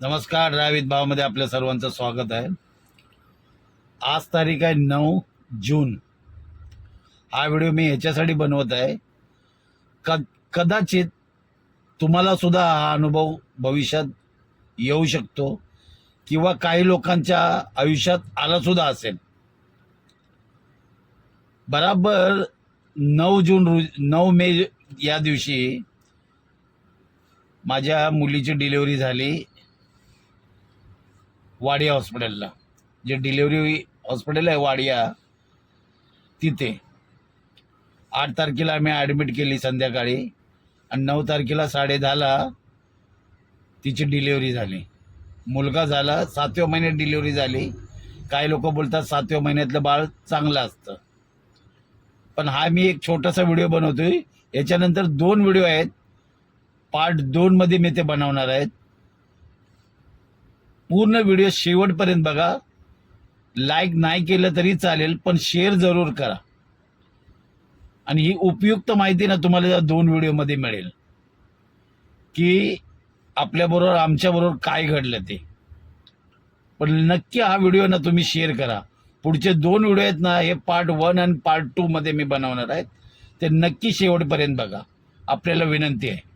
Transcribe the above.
नमस्कार रावित भावामध्ये आपल्या सर्वांचं स्वागत आहे. आज तारीख आहे नऊ जून. हा व्हिडिओ मी ह्याच्यासाठी बनवत आहे. क कदाचित तुम्हाला सुद्धा हा अनुभव भविष्यात येऊ शकतो किंवा काही लोकांच्या आयुष्यात आलासुद्धा असेल. बराबर नऊ जून रोज नऊ मे या दिवशी माझ्या मुलीची डिलिव्हरी झाली. वाडिया हॉस्पिटलला. जे डिलिव्हरी हॉस्पिटल आहे वाडिया तिथे. आठ तारखेला आम्ही ॲडमिट केली संध्याकाळी आणि नऊ तारखेला साडेदहाला तिची डिलिव्हरी झाली. मुलगा झाला सातव्या महिन्यात डिलिव्हरी झाली. काही लोक बोलतात सातव्या महिन्यातलं बाळ चांगलं असतं. पण हा मी एक छोटासा व्हिडिओ बनवतोय. याच्यानंतर दोन व्हिडिओ आहेत. पार्ट दोनमध्ये मी ते बनवणार आहेत. पूर्ण व्हिडिओ शेवटपर्यंत बघा. लाईक नाही केलं तरी चालेल पण शेअर जरूर करा. आणि ही उपयुक्त माहिती ना तुम्हाला या दोन व्हिडिओमध्ये मिळेल. की आपल्याबरोबर आमच्याबरोबर काय घडलं ते. पण नक्की हा व्हिडिओ ना तुम्ही शेअर करा. पुढचे दोन व्हिडिओ आहेत ना हे पार्ट वन आणि पार्ट टूमध्ये मी बनवणार आहेत. ते नक्की शेवटपर्यंत बघा. आपल्याला विनंती आहे.